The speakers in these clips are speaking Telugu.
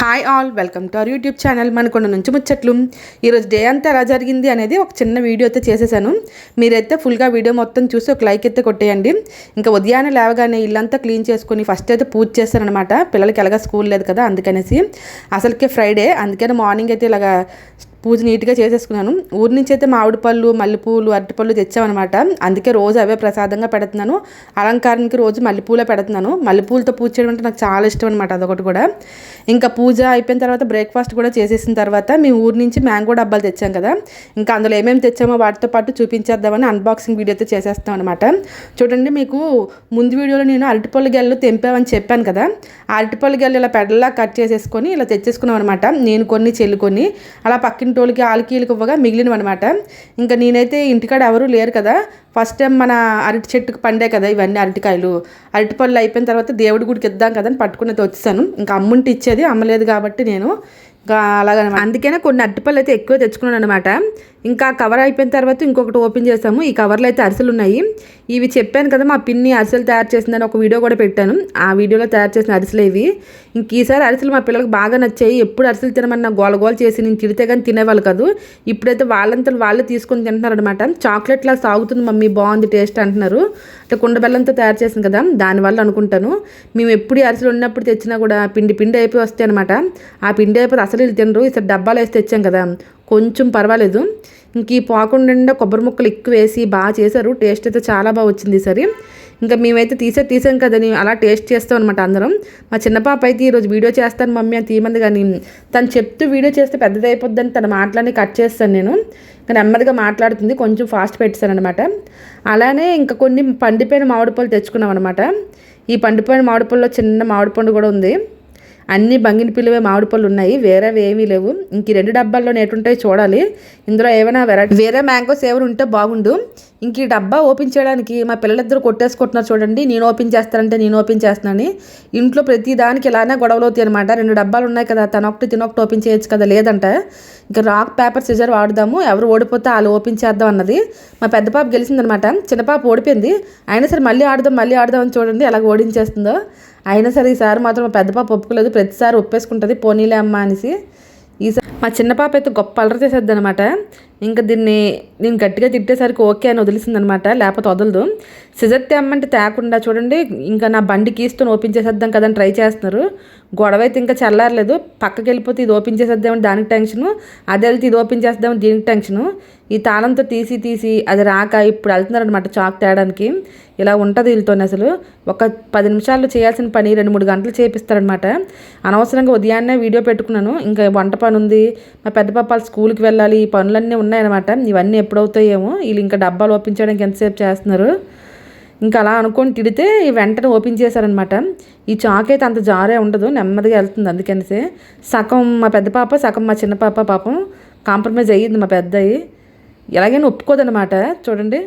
Hi all welcome to our YouTube channel మనకున్న నుంచి ముచ్చట్లు ఈరోజు డే అంతా ఎలా జరిగింది అనేది ఒక చిన్న వీడియో అయితే చేసేసాను. మీరైతే ఫుల్గా వీడియో మొత్తం చూసి ఒక లైక్ అయితే కొట్టేయండి. ఇంకా ఉదయాన్నే లేవగానే ఇల్లంతా క్లీన్ చేసుకొని ఫస్ట్ అయితే పూజ చేస్తానమాట పిల్లలకి ఎలాగ స్కూల్ లేదు కదా అందుకనేసి. అసలుకే ఫ్రైడే అందుకని మార్నింగ్ అయితే ఇలాగా పూజ నీట్గా చేసేసుకున్నాను. ఊరి నుంచి అయితే మామిడి పళ్ళు మల్లెపూలు అరటిపళ్ళు తెచ్చామన్నమాట. అందుకే రోజు అవే ప్రసాదంగా పెడుతున్నాను. అలంకారానికి రోజు మల్లెపూలే పెడుతున్నాను. మల్లెపూలతో పూజ చేయడం అంటే నాకు చాలా ఇష్టం అనమాట అదొకటి కూడా. ఇంకా పూజ అయిపోయిన తర్వాత బ్రేక్ఫాస్ట్ కూడా చేసేసిన తర్వాత మేము ఊరి నుంచి మ్యాంగో డబ్బాలు తెచ్చాం కదా. ఇంకా అందులో ఏమేమి తెచ్చామో వాటితో పాటు చూపించేద్దామని అన్బాక్సింగ్ వీడియో అయితే చేసేస్తాం అనమాట చూడండి మీకు ముందు వీడియోలో నేను అరటిపళ్ళు గెల్లు తెంపామని చెప్పాను కదా. ఆ అరటిపళ్ళు గెల్లు ఇలా పెడలా కట్ చేసేసుకొని ఇలా తెచ్చేసుకున్నాం అనమాట నేను కొన్ని చెల్లు కొన్ని. అలా పక్కిన వాళ్ళకి ఆలకి ఇవ్వగా మిగిలినవి అనమాట ఇంకా నేనైతే ఇంటికాడ ఎవరు లేరు కదా. ఫస్ట్ టైం మన అరటి చెట్టుకు పండే కదా ఇవన్నీ అరటికాయలు. అరటిపళ్ళు అయిపోయిన తర్వాత దేవుడి గుడికి ఇద్దాం కదా అని పట్టుకునేది వచ్చేసాను. ఇంకా అమ్ముంటి ఇచ్చేది అమ్మలేదు కాబట్టి నేను. ఇంకా అలాగనమాట. అందుకనే కొన్ని అరటిపళ్ళు అయితే ఎక్కువ తెచ్చుకున్నాను అనమాట ఇంకా కవర్ అయిపోయిన తర్వాత ఇంకొకటి ఓపెన్ చేసాము ఈ కవర్లో అయితే అరిసెలు ఉన్నాయి. ఇవి చెప్పాను కదా మా పిన్ని అరిసెలు తయారు చేసిందని ఒక వీడియో కూడా పెట్టాను. ఆ వీడియోలో తయారు చేసిన అరిసెలు ఇవి. ఇంక ఈసారి అరిసెలు మా పిల్లలకు బాగా నచ్చాయి. ఎప్పుడు అరిసెలు తినమన్నా గోల గోల చేసి నేను తిడితే కానీ తినేవాళ్ళు కాదు. ఇప్పుడైతే వాళ్ళంతా వాళ్ళే తీసుకొని తింటున్నారు అనమాట చాక్లెట్ లా సాగుతుంది మమ్మీ బాగుంది టేస్ట్ అంటున్నారు. అంటే కుండ బెల్లంతో తయారు చేసింది కదా దానివల్ల అనుకుంటాను. మేము ఎప్పుడు అరిసెలు ఉన్నప్పుడు తెచ్చినా కూడా పిండి పిండి అయిపోయి వస్తాయి అనమాట ఆ పిండి అయిపోతే అసలు వీళ్ళు తినరు. ఈసారి డబ్బాలు వేసి తెచ్చాం కదా. కొంచెం పర్వాలేదు. ఇంక ఈ పాకుండా నిండా కొబ్బరి ముక్కలు ఎక్కువ వేసి బాగా చేశారు. టేస్ట్ అయితే చాలా బాగా వచ్చింది ఈసారి ఇంకా మేమైతే తీసే తీసాం కదని అలా టేస్ట్ చేస్తాం అనమాట అందరం. మా చిన్న పాప అయితే ఈరోజు వీడియో చేస్తాను మమ్మీ అని తీయమంది కానీ తను చెప్తూ వీడియో చేస్తే పెద్దది అయిపోద్దని తన మాటలని కట్ చేస్తాను నేను. ఇంకా నెమ్మదిగా మాట్లాడుతుంది కొంచెం ఫాస్ట్ పెట్టాను అనమాట అలానే ఇంకా కొన్ని పండిపోయిన మామిడి పళ్ళు తెచ్చుకున్నాం అనమాట ఈ పండిపోయిన మామిడి పళ్ళలో చిన్న మామిడి పండు కూడా ఉంది. అన్ని బంగిని పిల్లవే మామిడి పళ్ళు ఉన్నాయి. వేరేవి ఏమీ లేవు. ఇంక రెండు డబ్బాల్లో నేటుంటాయి చూడాలి. ఇందులో ఏమైనా వెరైటీ వేరే మ్యాంగోస్ ఏమైనా ఉంటే బాగుండు. ఇంక ఈ డబ్బా ఓపెన్ చేయడానికి మా పిల్లలిద్దరు కొట్టేసుకుంటున్నారు చూడండి. నేను ఓపెన్ చేస్తానంటే నేను ఓపెన్ చేస్తున్నాను ఇంట్లో ప్రతి దానికి ఇలానే గొడవలు అవుతాయి అనమాట రెండు డబ్బాలు ఉన్నాయి కదా తన ఒకటి తినొకటి ఓపెన్ చేయొచ్చు కదా లేదంట. ఇంకా రాక్ పేపర్ సిజర్ వాడదాము. ఎవరు ఓడిపోతే వాళ్ళు ఓపెన్ చేద్దాం అన్నది. మా పెద్ద పాప గెలిచిందనమాట చిన్న పాప ఓడిపోయింది. అయినా సరే మళ్ళీ ఆడదాం మళ్ళీ ఆడదాం అని చూడండి ఎలాగ ఓడించేస్తుందో. అయినా సరే ఈసారి మాత్రం పెద్ద పాప ఒప్పుకోలేదు. ప్రతిసారి ఒప్పేసుకుంటుంది. పోనీలే అమ్మ అనేసి ఈసారి మా చిన్న పాప అయితే గొప్ప అలర చేసేద్ది అనమాట ఇంకా దీన్ని నేను గట్టిగా తిట్టేసరికి ఓకే అని వదిలిసింది అనమాట లేకపోతే వదలదు. సిజర్ తెమ్మంటే తేకుండా చూడండి ఇంకా నా బండి కీస్తూ ఓపెన్ చేసేద్దాం కదని ట్రై చేస్తున్నారు. గొడవ అయితే ఇంకా చల్లారలేదు. పక్కకి వెళ్ళిపోతే ఇది ఓపెన్ చేసేద్దామని దానికి టెన్షను అదే వెళ్తే ఇది ఓపెన్ చేద్దామని దీనికి టెన్షను. ఈ తాళంతో తీసి తీసి అది రాక ఇప్పుడు వెళ్తున్నారనమాట చాక్ తేయడానికి ఇలా ఉంటుంది వీళ్ళతో అసలు. ఒక పది నిమిషాల్లో చేయాల్సిన పని రెండు మూడు గంటలు చేపిస్తారనమాట. అనవసరంగా ఉదయాన్నే వీడియో పెట్టుకున్నాను. ఇంకా వంట పని ఉంది మా పెద్ద పాపాలు స్కూల్కి వెళ్ళాలి. ఈ పనులన్నీ ఉన్నాయి. ఉన్నాయన్నమాట. ఇవన్నీ ఎప్పుడవుతాయేమో. వీళ్ళు ఇంకా డబ్బాలు ఓపెన్ చేయడానికి ఎంతసేపు చేస్తున్నారు? ఇంకా అలా అనుకొని తిడితే వెంటనే ఓపెన్ చేశారనమాట ఈ చాక్ అయితే అంత జారే ఉండదు. నెమ్మదిగా వెళ్తుంది అందుకనేసి. సగం మా పెద్ద పాప సగం మా చిన్న పాప పాపం కాంప్రమైజ్ అయ్యింది మా పెద్దయి ఎలాగైనా ఒప్పుకోదనమాట చూడండి.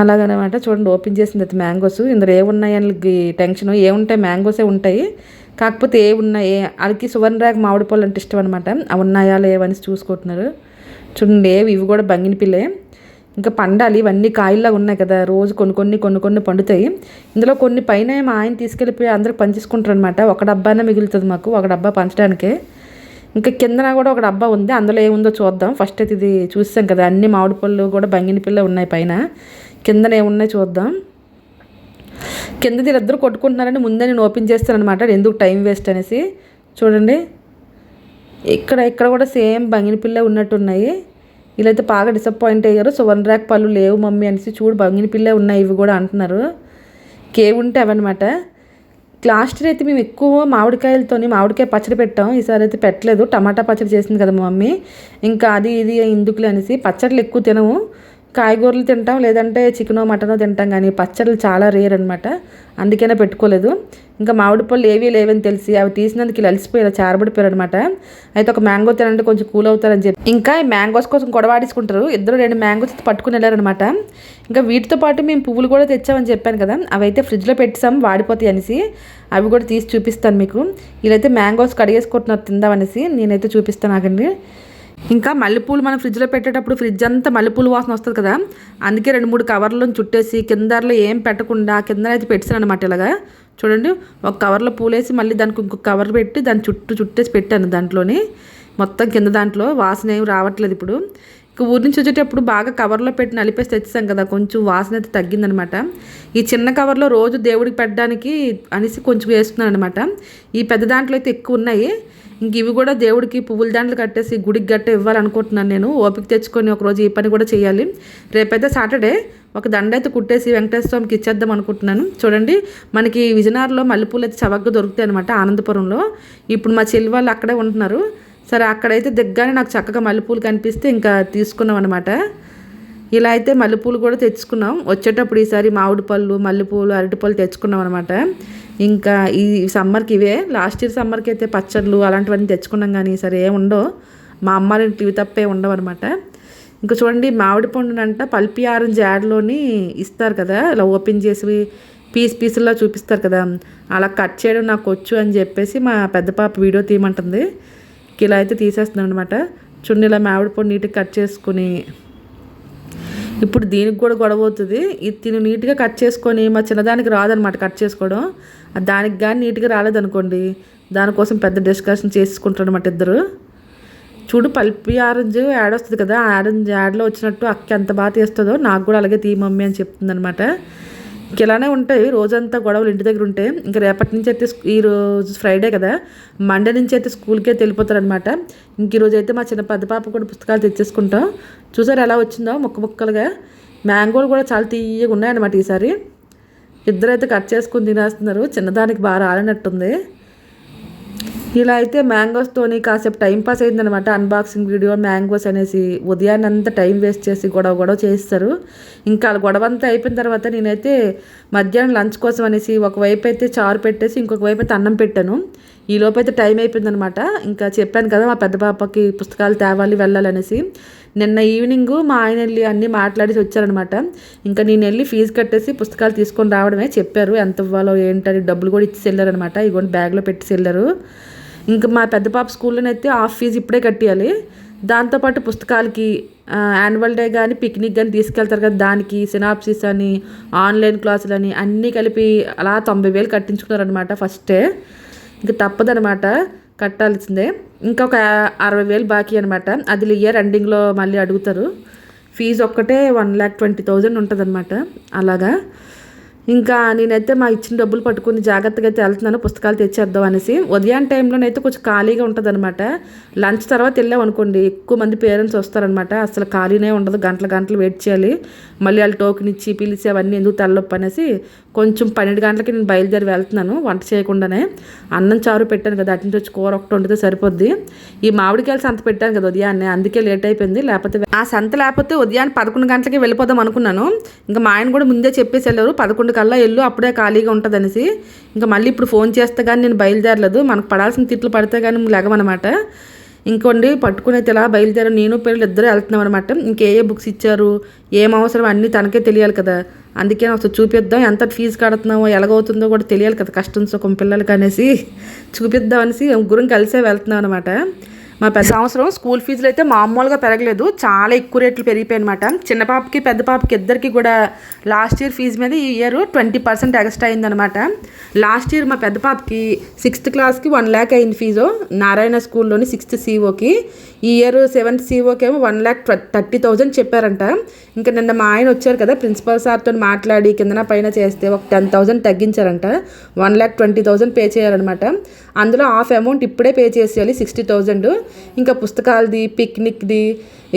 అలాగనమాట చూడండి ఓపెన్ చేసింది అయితే మ్యాంగోస్. ఇందులో ఏమున్నాయని టెన్షన్ ఏముంటాయి మ్యాంగోసే ఉంటాయి. కాకపోతే ఏ ఉన్నాయి వాళ్ళకి సువర్ణ రేఖ మామిడి పళ్ళు అంటే ఇష్టం అనమాట అవి ఉన్నాయా లేవని చూసుకుంటున్నారు. చూడండి ఇవి కూడా బంగిన పిల్లే. ఇంకా పండాలి ఇవన్నీ కాయల్లాగా ఉన్నాయి కదా. రోజు కొన్ని కొన్ని కొన్ని కొన్ని పండుతాయి. ఇందులో కొన్ని పైన మా ఆయన తీసుకెళ్ళిపోయి అందరికి పంచేసుకుంటారు అనమాట ఒక డబ్బానే మిగులుతుంది మాకు ఒక డబ్బా పంచడానికే. ఇంకా కిందన కూడా ఒక డబ్బా ఉంది. అందులో ఏముందో చూద్దాం. ఫస్ట్ అయితే ఇది చూసాం కదా అన్ని మామిడి పళ్ళు కూడా బంగిన పిల్ల ఉన్నాయి పైన. కిందన ఏమున్నాయి చూద్దాం. కింద వీళ్ళిద్దరు కొట్టుకుంటున్నారని ముందే నేను ఓపెన్ చేస్తాను అనమాట ఎందుకు టైం వేస్ట్ అనేసి. చూడండి. ఇక్కడ ఇక్కడ కూడా సేమ్ బంగిన పిల్ల ఉన్నట్టున్నాయి. వీళ్ళైతే బాగా డిసప్పాయింట్ అయ్యారు. సో వన్ ర్యాక్ పళ్ళు లేవు మమ్మీ అనేసి చూడు బంగిన పిల్లే ఉన్నాయి ఇవి కూడా అంటున్నారు. కేవ్ ఉంటే అవన్నమాట. లాస్ట్ అయితే మేము ఎక్కువ మామిడికాయలతోని మామిడికాయ పచ్చడి పెట్టాం. ఈసారి అయితే పెట్టలేదు. టమాటా పచ్చడి చేసింది కదా మా మమ్మీ. ఇంకా అది ఇది ఎందుకులే అనేసి పచ్చళ్ళు ఎక్కువ తినము. కాయగూరలు తింటాం లేదంటే చికెనో మటనో తింటాం కానీ పచ్చళ్ళు చాలా రేర్ అనమాట అందుకనే పెట్టుకోలేదు. ఇంకా మామిడి పళ్ళు ఏవి లేవని తెలిసి అవి తీసినందుకు ఇలా అలసిపోయారు చారబడిపోయారు అనమాట అయితే ఒక మ్యాంగో తినంటే కొంచెం కూల్ అవుతారని చెప్పి. ఇంకా ఈ మ్యాంగోస్ కోసం గొడవాడించుకుంటారు ఇద్దరు రెండు మ్యాంగోస్ పట్టుకుని వెళ్ళారనమాట ఇంకా వీటితో పాటు మేము పువ్వులు కూడా తెచ్చామని చెప్పాను కదా అవి అయితే ఫ్రిడ్జ్లో పెట్టాం వాడిపోతాయి అనేసి. అవి కూడా తీసి చూపిస్తాను మీకు. వీళ్ళైతే మ్యాంగోస్ కడిగేసుకుంటున్నారు తిందామనేసి నేనైతే చూపిస్తాను ఆగండి. ఇంకా మల్లెపూలు మనం ఫ్రిడ్జ్లో పెట్టేటప్పుడు ఫ్రిడ్జ్ అంతా మల్లెపూలు వాసన వస్తుంది కదా? అందుకే రెండు మూడు కవర్లను చుట్టేసి కిందలో ఏం పెట్టకుండా కింద అయితే పెట్టాను అనమాట ఇలాగా. చూడండి ఒక కవర్లో పూలేసి మళ్ళీ దానికి ఇంకొక కవర్ పెట్టి దాని చుట్టూ చుట్టేసి పెట్టాను దాంట్లోని. మొత్తం కింద దాంట్లో వాసన ఏం రావట్లేదు ఇప్పుడు. ఇక ఊరి నుంచి వచ్చేటప్పుడు బాగా కవర్లో పెట్టి నలిపేసి తెచ్చాం కదా కొంచెం వాసన అయితే తగ్గిందనమాట ఈ చిన్న కవర్లో రోజు దేవుడికి పెట్టడానికి అనేసి కొంచెం వేస్తున్నాను అనమాట ఈ పెద్ద దాంట్లో అయితే ఎక్కువ ఉన్నాయి. ఇంక ఇవి కూడా దేవుడికి పువ్వుల దాంట్లో కట్టేసి గుడికి గట్ట ఇవ్వాలనుకుంటున్నాను నేను. ఓపిక తెచ్చుకొని ఒకరోజు ఈ పని కూడా చేయాలి. రేపైతే సాటర్డే. ఒక దండ అయితే కుట్టేసి వెంకటేశ్వర స్వామికి ఇచ్చేద్దాం అనుకుంటున్నాను. చూడండి మనకి విజయనగరంలో మల్లెపూలు అయితే చవకగా దొరుకుతాయి అనమాట ఆనందపురంలో. ఇప్పుడు మా చెల్లి వాళ్ళు అక్కడే ఉంటున్నారు. సరే అక్కడైతే దిగ్గానే నాకు చక్కగా మల్లెపూలు కనిపిస్తే ఇంకా తీసుకున్నాం అనమాట ఇలా అయితే మల్లెపూలు కూడా తెచ్చుకున్నాం. వచ్చేటప్పుడు ఈసారి మామిడి పళ్ళు మల్లెపూలు అరటిపళ్ళు తెచ్చుకున్నాం అనమాట ఇంకా ఈ సమ్మర్కి ఇవే. లాస్ట్ ఇయర్ సమ్మర్కి అయితే పచ్చళ్ళు అలాంటివన్నీ తెచ్చుకున్నాం కానీ సరే ఏముండో మా అమ్మ ఇవి తప్పే ఉండవు అనమాట ఇంకా చూడండి మామిడి పండునంట పల్పి ఆరెంజ్ యాడ్లోని ఇస్తారు కదా. ఇలా ఓపెన్ చేసి పీస్ పీసుల్లో చూపిస్తారు కదా. అలా కట్ చేయడం నాకు వచ్చు అని చెప్పేసి మా పెద్ద పాప వీడియో తీయమంటుంది. ఇలా అయితే తీసేస్తున్నాను అనమాట చున్నీ ఇలా మామిడి పండు నీట్గా కట్ చేసుకుని ఇప్పుడు దీనికి కూడా గొడవ అవుతుంది. ఇది తిని నీట్గా కట్ చేసుకొని మా చిన్నదానికి రాదనమాట కట్ చేసుకోవడం. దానికి కానీ నీట్గా రాలేదనుకోండి. దానికోసం పెద్ద డిస్కషన్ చేసుకుంటారు అనమాట ఇద్దరు. చూడు పల్పి ఆరెంజ్ యాడ్ వస్తుంది కదా ఆరెంజ్ యాడ్లో వచ్చినట్టు అక్క ఎంత బాగా తీస్తుందో నాకు కూడా అలాగే తీ మమ్మీ అని చెప్తుంది అనమాట ఇలానే ఉంటాయి రోజంతా గొడవలు ఇంటి దగ్గర ఉంటే. ఇంకా రేపటి నుంచి అయితే ఈ రోజు ఫ్రైడే కదా మండే నుంచి అయితే స్కూల్కే వెళ్ళిపోతారు అనమాట ఇంక ఈరోజు అయితే మా చిన్న పెద్ద పాప కూడా పుస్తకాలు తెచ్చేసుకుంటాం. చూసారు ఎలా వచ్చిందో ముక్క ముక్కలుగా. మ్యాంగోలు కూడా చాలా తీయగా ఉన్నాయన్నమాట ఈసారి. ఇద్దరైతే కట్ చేసుకుని తినేస్తున్నారు చిన్నదానికి బాగా రాలినట్టుంది. ఇలా అయితే మ్యాంగోస్తోని కాసేపు టైం పాస్ అయిందనమాట అన్బాక్సింగ్ వీడియో మ్యాంగోస్ అనేసి ఉదయాన్నంతా టైం వేస్ట్ చేసి గొడవ గొడవ చేస్తారు ఇంకా గొడవ అంతా అయిపోయిన తర్వాత నేనైతే మధ్యాహ్నం లంచ్ కోసం అనేసి ఒకవైపు అయితే చారు పెట్టేసి ఇంకొక వైపు అయితే అన్నం పెట్టాను. ఈ అయితే టైం అయిపోయిందనమాట. ఇంకా చెప్పాను కదా మా పెద్ద పాపకి పుస్తకాలు తేవాలి వెళ్ళాలనేసి నిన్న ఈవినింగ్ మా ఆయన వెళ్ళి అన్నీ మాట్లాడేసి వచ్చారనమాట ఇంకా నేను వెళ్ళి ఫీజు కట్టేసి పుస్తకాలు తీసుకొని రావడమే చెప్పారు. ఎంత ఇవ్వాలో ఏంటని డబ్బులు కూడా ఇచ్చి వెళ్ళారనమాట ఇగోండి బ్యాగ్లో పెట్టి వెళ్ళారు. ఇంకా మా పెద్ద పాప స్కూల్లోనైతే హాఫ్ ఫీజు ఇప్పుడే కట్టేయాలి. దాంతోపాటు పుస్తకాలకి యాన్యువల్ డే కానీ పిక్నిక్ కానీ తీసుకెళ్తారు కదా దానికి సినాప్సిస్ అని ఆన్లైన్ క్లాసులు అని అన్నీ కలిపి అలా తొంభై వేలు కట్టించుకున్నారనమాట ఫస్టే. ఇంకా తప్పదనమాట కట్టాల్సిందే. ఇంకా ఒక అరవై వేలు బాకీ అనమాట అది ఇయర్ ఎండింగ్లో మళ్ళీ అడుగుతారు. ఫీజు ఒక్కటే వన్ ల్యాక్ ట్వంటీ థౌజండ్ ఉంటుంది అనమాట అలాగా. ఇంకా నేనైతే మా ఇచ్చిన డబ్బులు పట్టుకుని జాగ్రత్తగా అయితే వెళ్తున్నాను పుస్తకాలు తెచ్చేద్దాం అనేసి. ఉదయం టైంలోనైతే కొంచెం ఖాళీగా ఉంటుంది అనమాట లంచ్ తర్వాత వెళ్ళాం అనుకోండి ఎక్కువ మంది పేరెంట్స్ వస్తారనమాట అసలు ఖాళీనే ఉండదు గంటల గంటలు వెయిట్ చేయాలి. మళ్ళీ వాళ్ళు టోకెన్ ఇచ్చి పిలిచి అవన్నీ ఎందుకు తల్లొప్పి అనేసి కొంచెం పన్నెండు గంటలకి నేను బయలుదేరి వెళ్తున్నాను వంట చేయకుండానే. అన్నం చారు పెట్టాను కదా అటు నుంచి వచ్చి కూర ఒకటి వండితే సరిపోద్ది. ఈ మామిడికాయలు సంత పెట్టాను కదా ఉదయాన్నే అందుకే లేట్ అయిపోయింది. లేకపోతే ఆ సంత లేకపోతే ఉదయాన్నే పదకొండు గంటలకి వెళ్ళిపోదాం అనుకున్నాను. ఇంకా మా ఆయన కూడా ముందే చెప్పేసి వెళ్ళారు పదకొండు కల్లా వెళ్ళు అప్పుడే ఖాళీగా ఉంటుంది అనేసి ఇంకా మళ్ళీ ఇప్పుడు ఫోన్ చేస్తే కానీ నేను బయలుదేరలేదు. మనకు పడాల్సిన తిట్లు పడితే కానీ లెగమనమాట. ఇంకోండి పట్టుకుని ఇలా బయలుదేరారు నేను పిల్లలు ఇద్దరు వెళ్తున్నాం అనమాట ఇంకే ఏ బుక్స్ ఇచ్చారు? ఏం అవసరం? అన్నీ తనకే తెలియాలి కదా. అందుకే ఒకసారి చూపిద్దాం. ఎంత ఫీజు కడుతున్నామో ఎలాగవుతుందో కూడా తెలియాలి కదా. కష్టం సుఖం పిల్లలకి అనేసి చూపిద్దాం అనేసి ముగ్గురం కలిసే వెళ్తున్నాం అనమాట మా పెద్ద సంవత్సరం స్కూల్ ఫీజులు అయితే మామూలుగా పెరగలేదు. చాలా ఎక్కువ రేట్లు పెరిగిపోయాయి అనమాట చిన్న పాపకి పెద్ద పాపకి ఇద్దరికి కూడా లాస్ట్ ఇయర్ ఫీజు మీద ఈ ఇయర్ ట్వంటీ పర్సెంట్ ఎక్స్ట్రా అయిందనమాట. లాస్ట్ ఇయర్ మా పెద్ద పాపకి సిక్స్త్ క్లాస్కి వన్ ల్యాక్ అయింది ఫీజు. నారాయణ స్కూల్లోని సిక్స్త్ సీఓకి ఈ ఇయర్ సెవెంత్ సీఓకి ఏమో వన్ ల్యాక్ థర్టీ థౌజండ్ చెప్పారంట. ఇంకా నిన్న మా ఆయన వచ్చారు కదా ప్రిన్సిపల్ సార్తో మాట్లాడి కిందన పైన చేస్తే ఒక ten thousand తగ్గించారంట. One lakh twenty thousand pay చేయాలన్నమాట. అందులో హాఫ్ అమౌంట్ ఇప్పుడే పే చేసేయాలి సిక్స్టీ థౌజండ్. ఇంకా పుస్తకాలది పిక్నిక్ది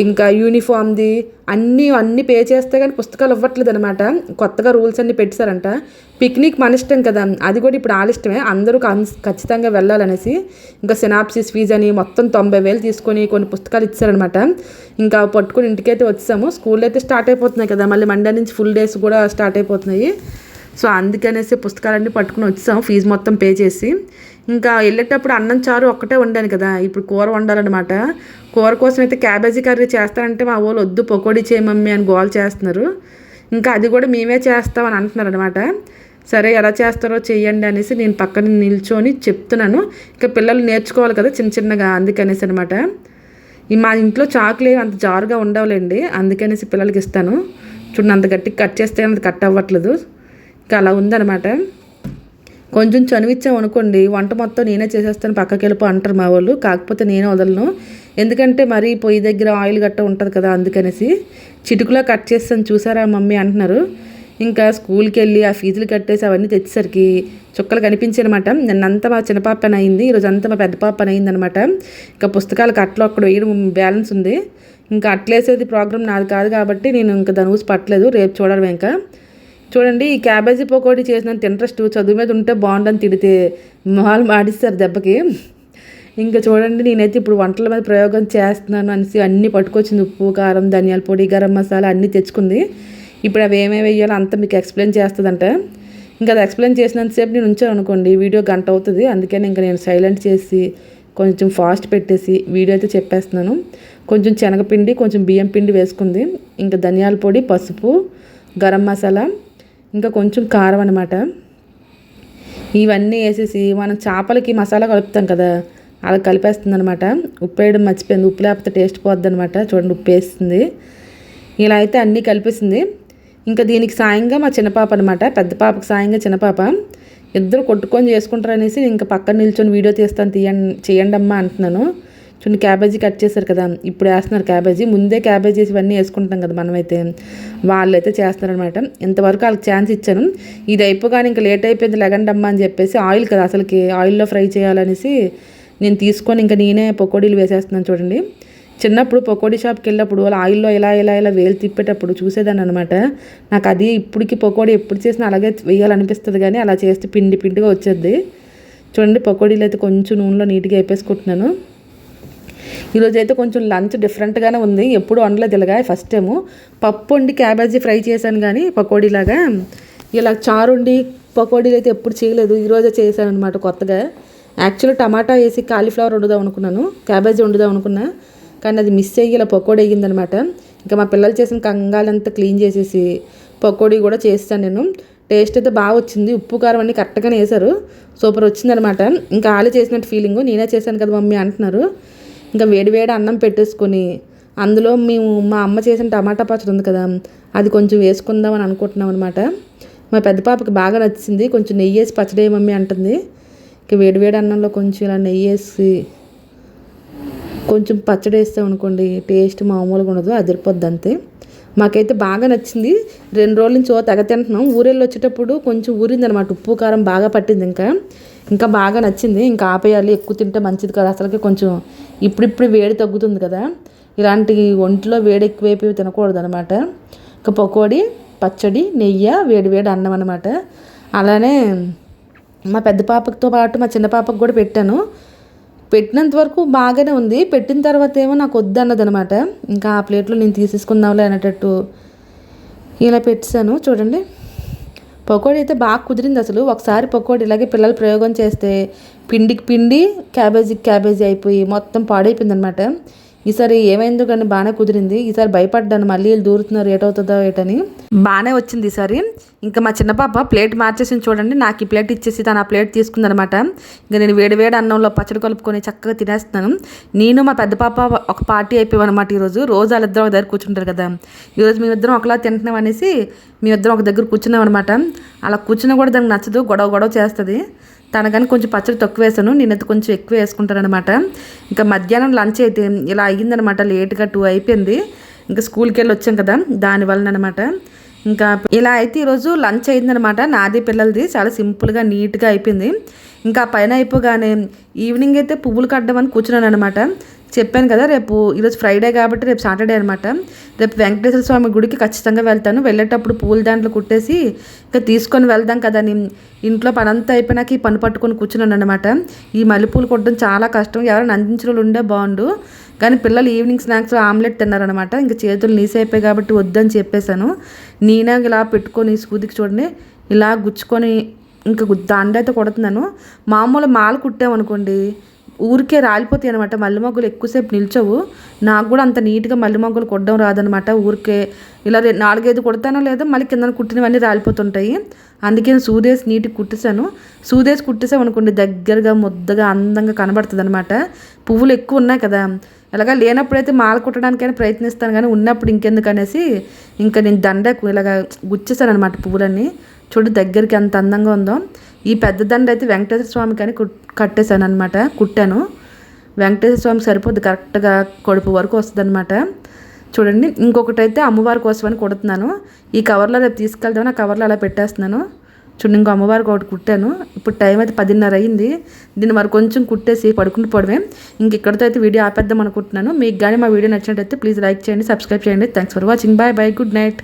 ఇంకా యూనిఫామ్ది అన్నీ అన్నీ పే చేస్తే కానీ పుస్తకాలు ఇవ్వట్లేదు అనమాట కొత్తగా రూల్స్ అన్నీ పెట్టారంట పిక్నిక్ మన ఇష్టం కదా అది కూడా ఇప్పుడు ఆలిష్టమే అందరూ ఖచ్చితంగా వెళ్ళాలనేసి ఇంకా సినాప్సిస్ ఫీజ్ అని మొత్తం తొంభై వేలు తీసుకొని కొన్ని పుస్తకాలు ఇచ్చారనమాట ఇంకా పట్టుకొని ఇంటికైతే వచ్చాము. స్కూల్ అయితే స్టార్ట్ అయిపోతున్నాయి కదా మళ్ళీ మండే నుంచి ఫుల్ డేస్ కూడా స్టార్ట్ అయిపోతున్నాయి. సో అందుకనేసి పుస్తకాలన్నీ పట్టుకుని వచ్చాము ఫీజు మొత్తం పే చేసి. ఇంకా వెళ్ళేటప్పుడు అన్నం చారు ఒక్కటే వండాను కదా. ఇప్పుడు కూర వండాలన్నమాట. కూర కోసం అయితే క్యాబేజీ కర్రీ చేస్తానంటే మా వాళ్ళు వద్దు పకోడీ చేయమమ్మీ అని గోల్ చేస్తున్నారు. ఇంకా అది కూడా మేమే చేస్తామని అంటున్నారు అనమాట సరే ఎలా చేస్తారో చేయండి అనేసి నేను పక్కన నిల్చొని చెప్తున్నాను. ఇంకా పిల్లలు నేర్చుకోవాలి కదా చిన్న చిన్నగా అందుకనేసి అనమాట మా ఇంట్లో చాకులు అంత జారుగా ఉండవులేండి. అందుకనేసి పిల్లలకి ఇస్తాను. చూడండి అంత గట్టిగా కట్ చేస్తే అంత కట్ అవ్వట్లేదు. ఇంకా అలా ఉందన్నమాట. కొంచెం చనువిచ్చాం అనుకోండి వంట మొత్తం నేనే చేసేస్తాను పక్కకి వెళ్ళిపో అంటారు మా వాళ్ళు. కాకపోతే నేనే వదలను. ఎందుకంటే మరీ పొయ్యి దగ్గర ఆయిల్ గట్ట ఉంటుంది కదా అందుకనేసి చిటుకులో కట్ చేస్తాను. చూసారా మమ్మీ అంటున్నారు. ఇంకా స్కూల్కి వెళ్ళి ఆ ఫీజులు కట్టేసి అవన్నీ తెచ్చేసరికి చుక్కలు కనిపించాయి అనమాట నిన్నంతా మా చిన్న పాప అయింది ఈరోజు అంతా మా పెద్ద పాప అయింది అనమాట ఇంకా పుస్తకాలకు కట్టలో అక్కడ వేయడం బ్యాలెన్స్ ఉంది. ఇంకా అట్లేసేది ప్రోగ్రామ్ నాది కాదు కాబట్టి నేను ఇంకా దాని ఊసి పట్టలేదు రేపు చూడడం ఇంకా చూడండి ఈ క్యాబేజీ పకోడీ చేసినంత ఇంట్రెస్ట్ చదువు మీద ఉంటే బాగుండని తిడితే మొహాలు మాడిస్తారు దెబ్బకి. ఇంకా చూడండి నేనైతే ఇప్పుడు వంటల మీద ప్రయోగం చేస్తున్నాను అనేసి అన్నీ పట్టుకొచ్చింది. ఉప్పు కారం ధనియాల పొడి గరం మసాలా అన్నీ తెచ్చుకుంది. ఇప్పుడు అవి ఏమేమి వేయాలో అంతా మీకు ఎక్స్ప్లెయిన్ చేస్తుందంట. ఇంకా అది ఎక్స్ప్లెయిన్ చేసినంతసేపు నేను ఉంచాను అనుకోండి వీడియో గంట అవుతుంది. అందుకని ఇంకా నేను సైలెంట్ చేసి కొంచెం ఫాస్ట్ పెట్టేసి వీడియో అయితే చెప్పేస్తున్నాను. కొంచెం శనగపిండి కొంచెం బియ్యం పిండి వేసుకుంది. ఇంకా ధనియాల పొడి పసుపు గరం మసాలా ఇంకా కొంచెం కారం అనమాట ఇవన్నీ వేసేసి మనం చేపలకి మసాలా కలుపుతాం కదా అలా కలిపేస్తుంది అనమాట ఉప్పు వేయడం మర్చిపోయింది. ఉప్పు లేకపోతే టేస్ట్ పోద్ది అనమాట చూడండి ఉప్పు వేస్తుంది. ఇలా అయితే అన్నీ కలిపేసింది. ఇంకా దీనికి సాయంగా మా చిన్నపాప అనమాట పెద్ద పాపకి సాయంగా చిన్నపాప. ఇద్దరు కొట్టుకొని చేసుకుంటారు అనేసి ఇంకా పక్కన నిల్చొని వీడియో తీస్తాను తీయండి చేయండి అమ్మా అంటున్నాను. చూడండి క్యాబేజీ కట్ చేశారు కదా ఇప్పుడు వేస్తున్నారు క్యాబేజీ. ముందే క్యాబేజీస్ ఇవన్నీ వేసుకుంటాం కదా మనమైతే. వాళ్ళైతే చేస్తున్నారనమాట ఇంతవరకు వాళ్ళకి ఛాన్స్ ఇచ్చాను. ఇది అయిపోగానే ఇంకా లేట్ అయిపోయింది లెగండి అమ్మ అని చెప్పేసి ఆయిల్ కదా అసలుకి ఆయిల్లో ఫ్రై చేయాలనేసి నేను తీసుకొని ఇంకా నేనే పకోడీలు వేసేస్తున్నాను చూడండి. చిన్నప్పుడు పకోడీ షాప్కి వెళ్ళినప్పుడు వాళ్ళ ఆయిల్లో ఇలా ఇలా ఇలా వేలు తిప్పేటప్పుడు చూసేదాన్ని అనమాట నాకు అది ఇప్పటికి పకోడీ ఎప్పుడు చేసినా అలాగే వేయాలనిపిస్తుంది కానీ అలా చేస్తే పిండి పిండిగా వచ్చేది చూడండి పకోడీలు అయితే కొంచెం నూనెలో నీట్గా వేపేసుకుంటున్నాను. ఈరోజు అయితే కొంచెం లంచ్ డిఫరెంట్గానే ఉంది. ఎప్పుడు వండలేదు ఇలాగా ఫస్ట్ టైము పప్పు వండి క్యాబేజీ ఫ్రై చేశాను కానీ పకోడీలాగా ఇలా చారు వండి పకోడీలు అయితే ఎప్పుడు చేయలేదు. ఈరోజే చేశాను అనమాట కొత్తగా. యాక్చువల్లీ టమాటా వేసి కాలీఫ్లవర్ వండుదాం అనుకున్నాను. క్యాబేజీ వండుదాం అనుకున్నా. కానీ అది మిస్ అయ్యి ఇలా పకోడీ అయ్యిందనమాట ఇంకా మా పిల్లలు చేసిన కంగాలంతా క్లీన్ చేసేసి పకోడీ కూడా చేస్తాను నేను. టేస్ట్ అయితే బాగా వచ్చింది. ఉప్పు కారం అన్నీ కరెక్ట్గానే వేశారు. సూపర్ వచ్చిందనమాట ఇంకా ఆలు చేసినట్టు ఫీలింగ్ నేనే చేశాను కదా మమ్మీ అంటున్నారు. ఇంకా వేడివేడి అన్నం పెట్టేసుకొని అందులో మేము మా అమ్మ చేసిన టమాటా పచ్చడి ఉంది కదా అది కొంచెం వేసుకుందాం అని అనుకుంటున్నాం అనమాట మా పెద్ద పాపకి బాగా నచ్చింది కొంచెం నెయ్యి వేసి పచ్చడి మమ్మీ అంటుంది. ఇంకా వేడివేడి అన్నంలో కొంచెం ఇలా నెయ్యి వేసి కొంచెం పచ్చడి వేస్తాం అనుకోండి టేస్ట్ మామూలుగా ఉండదు అదిరిపోద్ది అంతే. మాకైతే బాగా నచ్చింది. రెండు రోజుల నుంచి ఓ తెగ తింటున్నాం. ఊరెళ్ళి వచ్చేటప్పుడు కొంచెం ఊరింది అనమాట ఉప్పు కారం బాగా పట్టింది ఇంకా. ఇంకా బాగా నచ్చింది. ఇంకా ఆపేయాలి. ఎక్కువ తింటే మంచిది కదా. అసలుకి కొంచెం ఇప్పుడిప్పుడు వేడి తగ్గుతుంది కదా. ఇలాంటి ఒంట్లో వేడి ఎక్కువైపోయి తినకూడదు అనమాట ఇంకా పకోడీ పచ్చడి నెయ్యి వేడి వేడి అన్నం అనమాట అలానే మా పెద్ద పాపతో పాటు మా చిన్న పాపకు కూడా పెట్టాను. పెట్టినంత వరకు బాగానే ఉంది. పెట్టిన తర్వాత ఏమో నాకు వద్దన్నది అనమాట ఇంకా ఆ ప్లేట్లో నేను తీసేసుకుందాంలే అనేటట్టు ఇలా పెట్టాను. చూడండి. పకోడీ అయితే బాగా కుదిరింది అసలు. ఒకసారి పకోడీ ఇలాగే పిల్లలు ప్రయోగం చేస్తే పిండికి పిండి క్యాబేజీకి క్యాబేజీ అయిపోయి మొత్తం పాడైపోయింది అనమాట ఈసారి ఏమైందో కానీ బాగానే కుదిరింది. ఈసారి భయపడ్డాను. మళ్ళీ వీళ్ళు దూరుతున్నారు. ఏటవుతుందో ఏటని. బాగానే వచ్చింది ఈసారి. ఇంకా మా చిన్న పాప ప్లేట్ మార్చేసింది చూడండి. నాకు ఈ ప్లేట్ ఇచ్చేసి తను ఆ ప్లేట్ తీసుకుందనమాట. ఇంకా నేను వేడి వేడి అన్నంలో పచ్చడి కలుపుకొని చక్కగా తినేస్తున్నాను. నేను మా పెద్ద పాప ఒక పార్టీ అయిపోయాం అనమాట ఈరోజు. రోజు వాళ్ళిద్దరం ఒక దగ్గర కూర్చుంటారు కదా. ఈరోజు మేమిద్దరం ఒకలా తింటున్నాం అనేసి మేమిద్దరం ఒక దగ్గర కూర్చున్నాం అనమాట అలా కూర్చున్నా కూడా దానికి నచ్చదు. గొడవ గొడవ చేస్తుంది. తనకని కొంచెం పచ్చడి తక్కువ వేసాను. నేనైతే కొంచెం ఎక్కువ వేసుకుంటానమాట ఇంకా మధ్యాహ్నం లంచ్ అయితే ఇలా అయ్యిందనమాట లేట్గా టూ అయిపోయింది. ఇంకా స్కూల్కి వెళ్ళి వచ్చాం కదా దానివలన అనమాట ఇంకా ఇలా అయితే ఈరోజు లంచ్ అయిందనమాట నాది పిల్లలది. చాలా సింపుల్గా నీట్గా అయిపోయింది. ఇంకా పైన అయిపోగానే ఈవినింగ్ అయితే పువ్వులు కట్టడం అని కూర్చున్నాను అనమాట చెప్పాను కదా రేపు ఈరోజు ఫ్రైడే కాబట్టి రేపు సాటర్డే అనమాట రేపు వెంకటేశ్వర స్వామి గుడికి ఖచ్చితంగా వెళ్తాను. వెళ్ళేటప్పుడు పూల దాంట్లో కుట్టేసి ఇంకా తీసుకొని వెళ్దాం కదా నేను ఇంట్లో పనంతా అయిపోయినాక ఈ పని పట్టుకొని కూర్చున్నాను అనమాట ఈ మల్లెపూలు కొట్టడం చాలా కష్టం. ఎవరైనా అందించిన ఉండే బాగుండు. కానీ పిల్లలు ఈవినింగ్ స్నాక్స్ ఆమ్లెట్ తిన్నారనమాట ఇంకా చేతులు నీసైపోయాయి కాబట్టి వద్దని చెప్పేశాను. నేనే ఇలా పెట్టుకొని సూదికి చూడండి ఇలా గుచ్చుకొని ఇంకా దండ అయితే కొడుతున్నాను. మామూలు మాల కుట్టామనుకోండి ఊరికే రాలిపోతాయి అనమాట మల్లె మొగ్గలు ఎక్కువసేపు నిల్చవు. నాకు కూడా అంత నీట్గా మల్లె మొగ్గలు కొట్టడం రాదనమాట ఊరికే. ఇలా నాలుగైదు కొడతానో లేదో మళ్ళీ కింద కుట్టినవన్నీ రాలిపోతుంటాయి. అందుకే నేను సూదేసి నీట్గా కుట్టేశాను. సూదేసి కుట్టేసాం అనుకోండి దగ్గరగా ముద్దగా అందంగా కనబడుతుంది అనమాట పువ్వులు ఎక్కువ ఉన్నాయి కదా. ఇలాగా లేనప్పుడైతే మాల కుట్టడానికైనా ప్రయత్నిస్తాను కానీ ఉన్నప్పుడు ఇంకెందుకు అనేసి ఇంకా నేను దండ ఇలాగా గుచ్చేసాను అనమాట పువ్వులన్నీ. చూడు దగ్గరికి ఎంత అందంగా ఉందో. ఈ పెద్ద దండ అయితే వెంకటేశ్వర స్వామికి అని కట్టేశాను అనమాట కుట్టాను. వెంకటేశ్వర స్వామికి సరిపోద్ది కరెక్ట్గా కడుపు వరకు వస్తుంది అనమాట చూడండి ఇంకొకటి అయితే అమ్మవారి కోసం అని కుడుతున్నాను. ఈ కవర్లో రేపు తీసుకెళ్దామని ఆ కవర్లో అలా పెట్టేస్తున్నాను. చూడండి ఇంకో అమ్మవారికి ఒకటి కుట్టాను. ఇప్పుడు టైం అయితే పదిన్నర అయింది. దీన్ని మరి కొంచెం కుట్టేసి పడుకుంటూ పోవడమే. ఇంక ఇక్కడితో అయితే వీడియో ఆపేద్దాం అనుకుంటున్నాను. మీకు కానీ మా వీడియో నచ్చినట్టయితే ప్లీజ్ లైక్ చేయండి సబ్స్క్రైబ్ చేయండి. Thanks for watching. Bye bye good night.